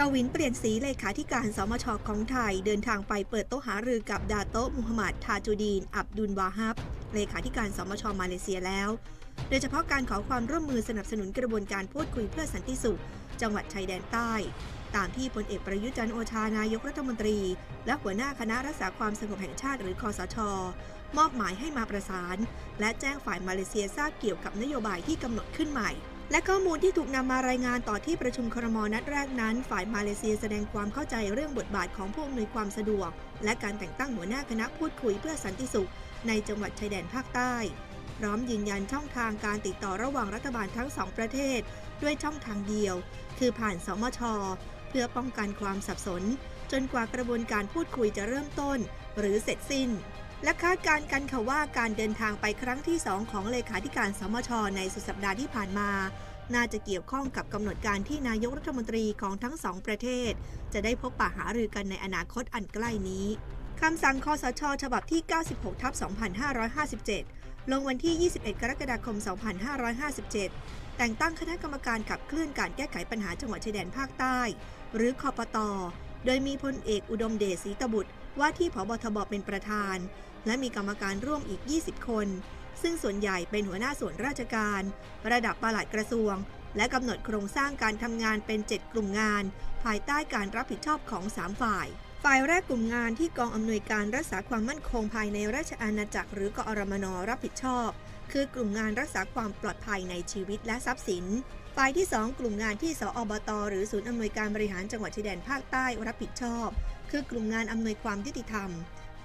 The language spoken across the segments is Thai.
ทวินเปลี่ยนสีเลขาธิการสมชของไทย เดินทางไปเปิดโต๊ะหารือกับดาโตะมุฮัมมัดทาจูดีน อับดุลวาฮับ เลขาธิการสมชมาเลเซียแล้ว โดยเฉพาะการขอความร่วมมือสนับสนุนกระบวนการพูดคุยเพื่อสันติสุข จังหวัดชายแดนใต้ ตามที่พลเอกประยุจันโอชานายกรัฐมนตรี และหัวหน้าคณะรักษาความสงบแห่งชาติหรือคอสช มอบหมายให้มาประสาน และแจ้งฝ่ายมาเลเซียทราบเกี่ยวกับนโยบายที่กำหนดขึ้นใหม่ และข้อมูลที่ถูกนำมารายงานต่อที่ประชุมครมนัดแรกนั้น ฝ่ายมาเลเซียแสดงความเข้าใจเรื่องบทบาทของผู้อำนวยความสะดวก และการแต่งตั้งหัวหน้าคณะพูดคุยเพื่อสันติสุข ในจังหวัดชายแดนภาคใต้ พร้อมยืนยันช่องทางการติดต่อระหว่างรัฐบาลทั้งสองประเทศ ด้วยช่องทางเดียว คือผ่านสมช เพื่อป้องกันความสับสน จนกว่ากระบวนการพูดคุยจะเริ่มต้น หรือเสร็จสิ้น และคาดการณ์กันค่ะว่าการเดินทางไปครั้งที่ 2 ของเลขาธิการสมช ในสุดสัปดาห์ที่ผ่านมา น่าจะเกี่ยวข้องกับกำหนดการที่นายกรัฐมนตรีของทั้งสองประเทศ จะได้พบปะหารือกันในอนาคตอันใกล้นี้คำสั่งคอสช ฉบับที่ 96 ทับ 2557 ลงวันที่ 21 กรกฎาคม 2557 แต่งตั้งคณะกรรมการขับเคลื่อนการแก้ไขปัญหาจังหวัดชายแดนภาคใต้ หรือคอปต โดยมีพลเอกอุดมเดชศรีตบุตร ว่าที่ผบทบเป็นประธาน และมีกรรมการร่วมอีก 20 คน ซึ่งส่วนใหญ่เป็นหัวหน้าส่วนราชการ ระดับปลัดกระทรวง และกำหนดโครงสร้างการทำงานเป็น 7 กลุ่มงาน ภายใต้การรับผิดชอบของ 3 ฝ่าย ฝ่ายแรกกลุ่มงานที่กองอำนวยการรักษาความมั่นคงภายในราชอาณาจักร หรือกอรมนรับผิดชอบ คือกลุ่มงานรักษาความปลอดภัยในชีวิตและทรัพย์สินฝ่ายที่ 2 กลุ่มงานที่สอบต หรือศูนย์อำนวยการบริหารจังหวัดชายแดนภาคใต้รับผิดชอบ คือกลุ่มงานอำนวยความยุติธรรม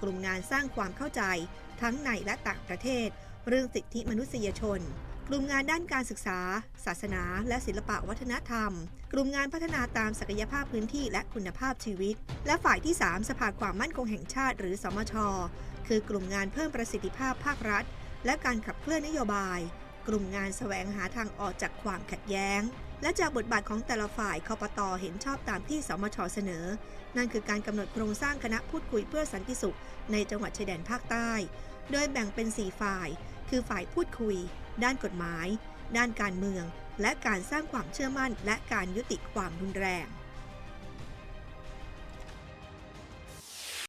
กลุ่มงานสร้างความเข้าใจ ทั้งในและต่างประเทศ เรื่องสิทธิมนุษยชน กลุ่มงานด้านการศึกษา ศาสนา และศิลปะวัฒนธรรม กลุ่มงานพัฒนาตามศักยภาพพื้นที่และคุณภาพชีวิต และฝ่ายที่ 3 สภาความมั่นคงแห่งชาติ หรือสมช คือกลุ่มงานเพิ่มประสิทธิภาพภาครัฐ และการขับเคลื่อนนโยบาย กลุ่มงานแสวงหาทางออกจากความขัดแย้ง และจากบทบาทของแต่ละฝ่ายคอปตอเห็นชอบตามที่สมชเสนอ นั่นคือการกำหนดโครงสร้างคณะพูดคุยเพื่อสันติสุข ในจังหวัดชายแดนภาคใต้ โดยแบ่งเป็น 4 ฝ่าย คือฝ่ายพูดคุย ด้านกฎหมาย ด้านการเมือง และการสร้างความเชื่อมั่น และการยุติความรุนแรง